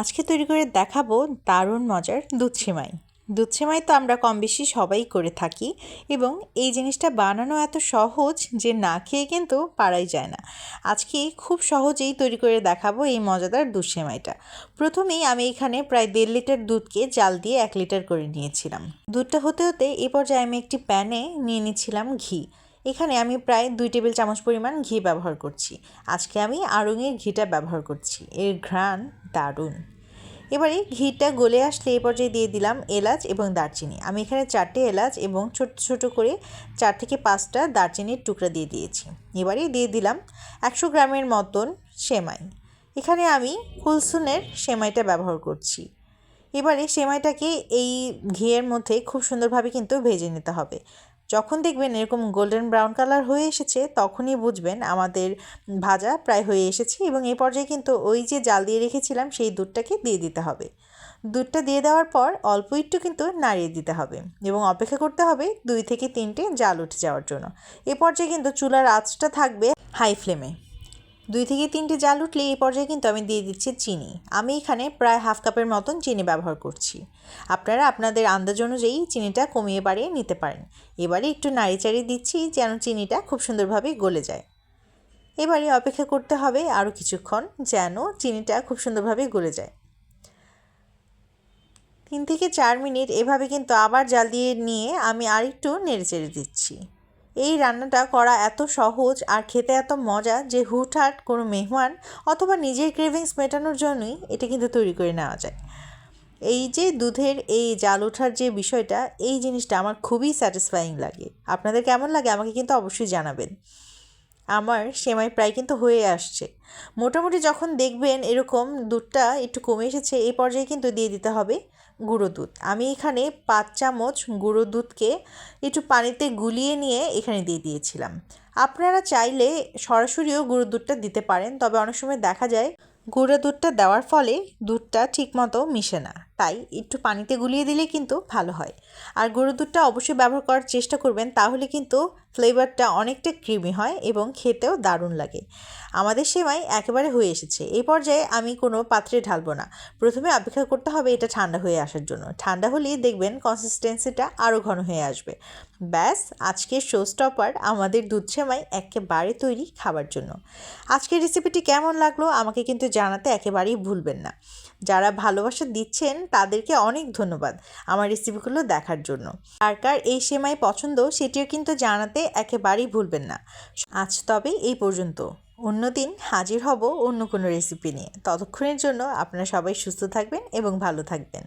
আজকে তৈরি করে দেখাবো দারুণ মজার দুধ সেমাই। তো আমরা কম বেশি সবাই করে থাকি এবং এই জিনিসটা বানানো এত সহজ যে না খেয়ে কিন্তু পারাই যায় না। আজকে খুব সহজেই তৈরি করে দেখাবো এই মজাদার দুধ সেমাইটা। প্রথমেই আমি এখানে প্রায় দেড় লিটার দুধকে জাল দিয়ে এক লিটার করে নিয়েছিলাম। দুধটা হতে হতে এ পর্যায়ে আমি একটি প্যানে নিয়ে নিচ্ছিলাম ঘি। এখানে আমি প্রায় দুই টেবিল চামচ পরিমাণ ঘি ব্যবহার করছি। আজকে আমি আড়ঙের ঘিটা ব্যবহার করছি। এর ঘ্রাণ দারুণ। এবারে ঘিটা গলে আসলে এ পর্যায়ে দিয়ে দিলাম এলাচ এবং দারচিনি। আমি এখানে চারটে এলাচ এবং ছোট ছোট করে চার থেকে পাঁচটা দারচিনির টুকরা দিয়ে দিয়েছি। এবারে দিয়ে দিলাম একশো গ্রামের মতন সেমাই। এখানে আমি কুলসুনের সেমাইটা ব্যবহার করছি। এবারে সেমাইটাকে এই ঘিয়ের মধ্যে খুব সুন্দরভাবে কিন্তু ভেজে নিতে হবে। যখন দেখবেন এরকম গোল্ডেন ব্রাউন কালার হয়ে এসেছে, তখনই বুঝবেন আমাদের ভাজা প্রায় হয়ে এসেছে এবং এই পর্যায়ে কিন্তু ওই যে জাল দিয়ে রেখেছিলাম, সেই দুধটাকে দিয়ে দিতে হবে। দুধটা দিয়ে দেওয়ার পর অল্প একটু কিন্তু নাড়িয়ে দিতে হবে এবং অপেক্ষা করতে হবে দুই থেকে তিনটে জাল উঠে যাওয়ার জন্য। এ পর্যায়ে কিন্তু চুলার আঁচটা থাকবে হাই ফ্লেমে দুই থেকে তিনটে জাল উঠলে এই পর্যায়ে কিন্তু আমি দিয়ে দিচ্ছি চিনি। আমি এখানে প্রায় হাফ কাপের মতন চিনি ব্যবহার করছি। আপনারা আপনাদের আন্দাজ অনুযায়ী চিনিটা কমিয়ে বাড়িয়ে নিতে পারেন। এবারে একটু নাড়ি চাড়িয়ে দিচ্ছি যেন চিনিটা খুব সুন্দরভাবে গলে যায়। এবারে অপেক্ষা করতে হবে আরও কিছুক্ষণ যেন চিনিটা খুব সুন্দরভাবে গলে যায়। তিন থেকে চার মিনিট এভাবে কিন্তু আবার জাল দিয়ে নিয়ে আমি আর একটু নেড়ে চেড়ে দিচ্ছি। এই রান্নাটা করা এত সহজ আর খেতে এত মজা যে হুটহাট কোনো মেহমান অথবা নিজের ক্রেভিংস মেটানোর জন্যই এটা কিন্তু তৈরি করে নেওয়া যায়। এই যে দুধের এই জাল ওঠার যে বিষয়টা, এই জিনিসটা আমার খুবই স্যাটিসফাইং লাগে। আপনাদের কেমন লাগে আমাকে কিন্তু অবশ্যই জানাবেন। আমার সেমাই প্রায় কিন্তু হয়ে আসছে। মোটামুটি যখন দেখবেন এরকম দুধটা একটু কমে এসেছে, এই পর্যায়ে কিন্তু দিয়ে দিতে হবে গুঁড়ো দুধ। আমি এখানে পাঁচ চামচ গুঁড়ো দুধকে একটু পানিতে গুলিয়ে নিয়ে এখানে দিয়ে দিয়েছিলাম। আপনারা চাইলে সরাসরিও গুঁড়ো দুধটা দিতে পারেন, তবে অনেক সময় দেখা যায় গুঁড়ো দুধটা দেওয়ার ফলে দুধটা ঠিকমতো মিশে না। তাই একটু পানিতে গুলিয়ে দিলে কিন্তু ভালো হয়। আর গুঁড়ো দুধটা অবশ্যই ব্যবহার করার চেষ্টা করবেন, তাহলে কিন্তু ফ্লেভারটা অনেকটা ক্রিমি হয় এবং খেতেও দারুণ লাগে। আমাদের সেমাই একেবারে হয়ে এসেছে। এই পর্যায়ে আমি কোনো পাত্রে ঢালবো না। প্রথমে অপেক্ষা করতে হবে এটা ঠান্ডা হয়ে আসার জন্য। ঠান্ডা হলেই দেখবেন কনসিস্টেন্সিটা আরও ঘন হয়ে আসবে। ব্যাস, আজকের শো স্টপার আমাদের দুধ সেমাই একেবারে তৈরি খাবার জন্য। আজকের রেসিপিটি কেমন লাগল আমাকে কিন্তু জানাতে একেবারেই ভুলবেন না। যারা ভালোবাসা দিচ্ছেন তাদেরকে অনেক ধন্যবাদ আমার রেসিপিগুলো দেখার জন্য। আর কার এই সেমাই পছন্দ সেটিও কিন্তু জানাতে একেবারেই ভুলবেন না। আজ তবে এই পর্যন্ত। অন্য দিন হাজির হব অন্য কোনো রেসিপি নিয়ে। ততক্ষণের জন্য আপনারা সবাই সুস্থ থাকবেন এবং ভালো থাকবেন।